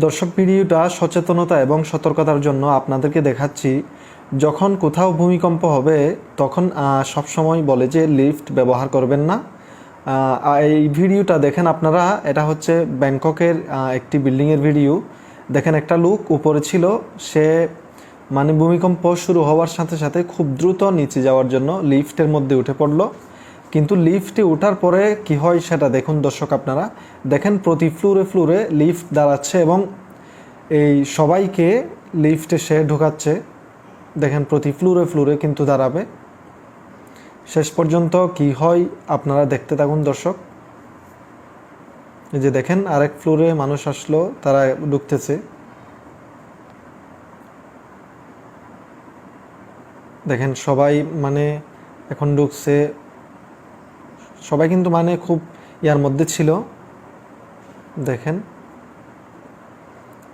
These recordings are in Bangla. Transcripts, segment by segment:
দর্শক ভিডিওটা সচেতনতা এবং সতর্কতার জন্য আপনাদেরকে দেখাচ্ছি, যখন কোথাও ভূমিকম্প হবে, তখন সবসময় বলে যে লিফট ব্যবহার করবেন না। এই ভিডিওটা দেখেন আপনারা, এটা হচ্ছে ব্যাংককের একটি বিল্ডিংয়ের ভিডিও। দেখেন একটা লোক উপরে ছিল, সে মানে ভূমিকম্প শুরু হওয়ার সাথে সাথে খুব দ্রুত নিচে যাওয়ার জন্য লিফটের মধ্যে উঠে পড়ল। কিন্তু লিফটে ওঠার পরে কি হয় সেটা দেখুন দর্শক আপনারা। দেখেন প্রতি ফ্লোরে ফ্লোরে লিফট দাঁড়াচ্ছে এবং এই সবাইকে লিফটে সে ঢোকাচ্ছে। দেখেন প্রতি ফ্লোরে ফ্লোরে কিন্তু দাঁড়াবে। শেষ পর্যন্ত কি হয় আপনারা দেখতে থাকুন দর্শক। যে দেখেন আরেক ফ্লোরে মানুষ আসলো, তারা ঢুকতেছে। দেখেন সবাই মানে এখন ঢুকছে। সবাই কিন্তু মানে খুব ইয়ার মধ্যে ছিল। দেখেন।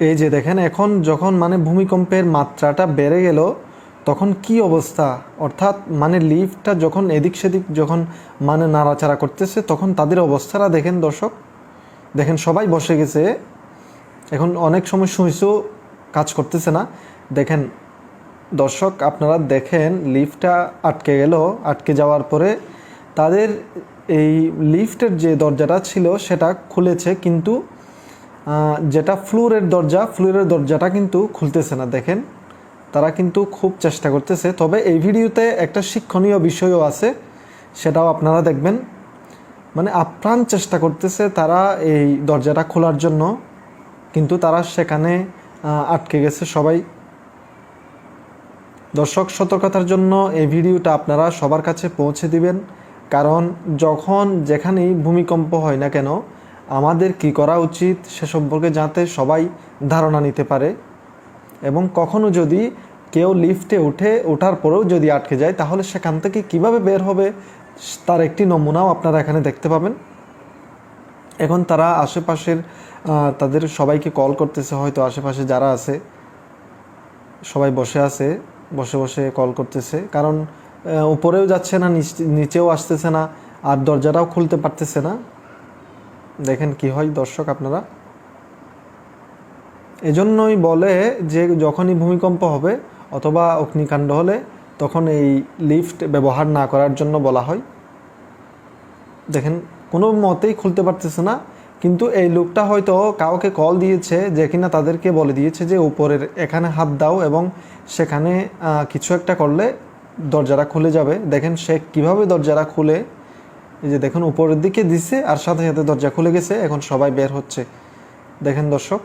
এই যে দেখেন, এখন যখন মানে ভূমিকম্পের মাত্রাটা বেড়ে গেল, তখন কি অবস্থা? অর্থাৎ মানে লিফটটা যখন এদিক সেদিক যখন মানে নাড়াচাড়া করতেছে, তখন তাদের অবস্থাটা দেখেন দর্শক। দেখেন, সবাই বসে গেছে। এখন অনেক সময় সুইচও কাজ করতেছে না। দেখেন, দর্শক, আপনারা দেখেন, লিফটটা আটকে গেল। আটকে যাওয়ার পরে তাদের এই লিফটের যে দরজাটা ছিল সেটা খুলেছে, কিন্তু যেটা ফ্লোরের দরজা, ফ্লোরের দরজাটা কিন্তু খুলতেছে না, দেখেন। তারা কিন্তু খুব চেষ্টা করতেছে। তবে এই ভিডিওতে একটা শিক্ষণীয় বিষয়ও আছে, সেটাও আপনারা দেখবেন। মানে আপ্রাণ চেষ্টা করতেছে তারা এই দরজাটা খোলার জন্য, কিন্তু তারা সেখানে আটকে গেছে সবাই। দর্শক, সতর্কতার জন্য এই ভিডিওটা আপনারা সবার কাছে পৌঁছে দিবেন। কারণ যখন যেখানেই ভূমিকম্প হয় না কেন, আমাদের কি করা উচিত সে সম্পর্কে যাতে সবাই ধারণা নিতে পারে। এবং কখনো যদি কেউ লিফটে উঠে, ওঠার পরেও যদি আটকে যায়, তাহলে সেখান থেকে কীভাবে বের হবে, তার একটি নমুনাও আপনারা এখানে দেখতে পাবেন। এখন তারা আশেপাশের তাদের সবাইকে কল করতেছে, হয়তো আশেপাশে যারা আছে, সবাই বসে আছে, বসে বসে কল করতেছে। কারণ উপরেও যাচ্ছে না, নিচ- নিচেও আসতেছে না, আর দরজাটাও খুলতে পারতেছে না। দেখেন কি হয় দর্শক আপনারা। এজন্যই বলে যে যখনই ভূমিকম্প হবে অথবা অগ্নিকাণ্ড হলে তখন এই লিফট ব্যবহার না করার জন্য বলা হয়। দেখেন, কোনো মতেই খুলতে পারতেছে না, কিন্তু এই লোকটা হয়তো কাউকে কল দিয়েছে যে কিনা তাদেরকে বলে দিয়েছে যে উপরের এখানে হাত দাও এবং সেখানে কিছু একটা করলে দরজাটা খুলে যাবে। দেখেন সে কীভাবে দরজাটা খুলে, এই যে দেখুন উপরের দিকে দিছে আর সাথে সাথে দরজা খুলে গেছে। এখন সবাই বের হচ্ছে। দেখেন দর্শক